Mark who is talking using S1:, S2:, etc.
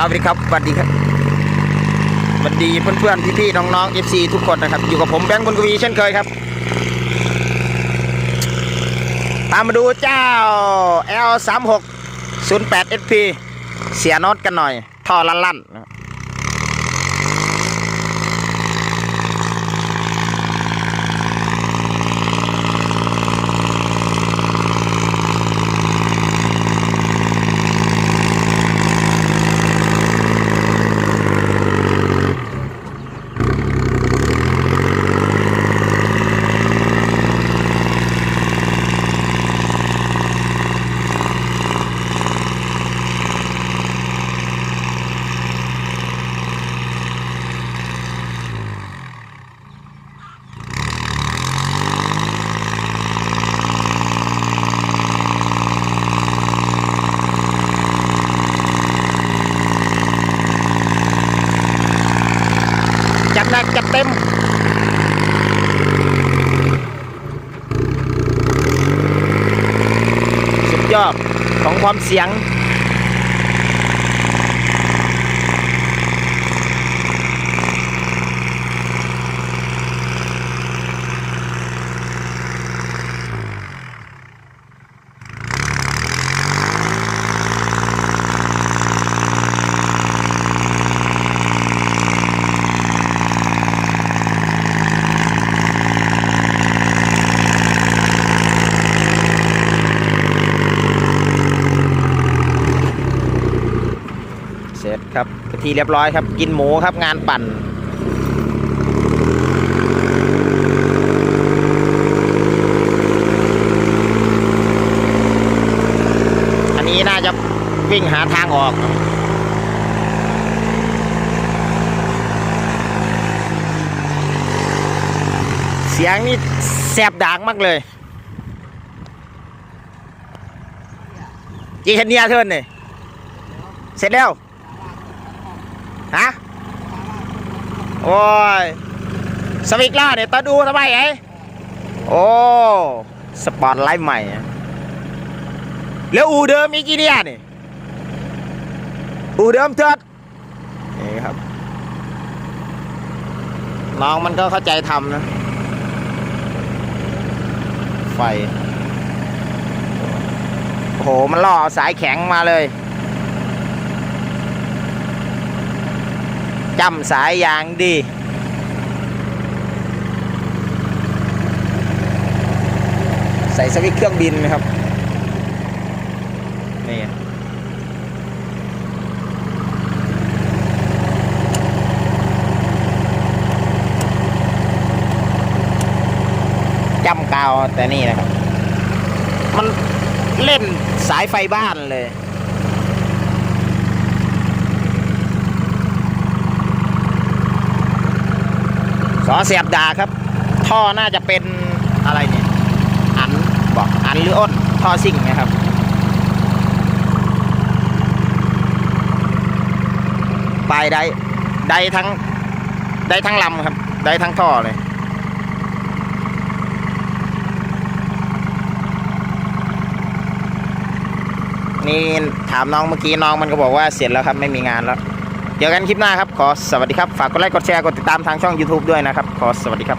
S1: ครับสวัสดีครับสวัสดีครับสวัสดีเพื่อนๆพี่ๆน้องๆ FC ทุกคนนะครับ อยู่กับผมแบงค์บุญกวีเช่นเคยครับ ตามมาดูเจ้า L36 08 SP เสียน็อตกันหน่อยท่อลั่นๆ หนักจัดเต็มสุดยอดของความเสียง ครับทีเรียบร้อยครับ กินหมูครับงานปั่น อันนี้น่าจะวิ่งหาทางออกเสียงนี่แสบดากมากเลยจีเนเนียเทิร์นนี่เสร็จแล้ว ฮะ โอ้ย สวิกล่าเนี่ยตาดูทำไมไอ้โอ้ สปอร์ตไลท์ใหม่ แล้วอูเดิมมีกี่เนี่ยนี่ อูเดิมเถิดนี่ครับ น้องมันก็เข้าใจทำนะ ไฟ โอ้โห มันล่อสายแข็งมาเลย จำสายยางดี ใส่สวิตเครื่องบินนะครับ นี่จำกาวแต่นี่นะครับ มันเล่นสายไฟบ้านเลย เสียบดาครับ ท่อน่าจะเป็นอะไรเนี่ย อันบอกอันหรืออ้น ท่อซิ่งนะครับ ปลายได้ได้ทั้งได้ทั้งลำครับ ได้ทั้งท่อเลยนี่ถามน้องเมื่อกี้น้องมันก็บอกว่าเสร็จแล้วครับไม่มีงานแล้ว เจอกันคลิปหน้าครับ ขอสวัสดีครับ ฝากกดไลค์ กดแชร์ กดติดตามทางช่อง YouTube ด้วยนะครับ ขอสวัสดีครับ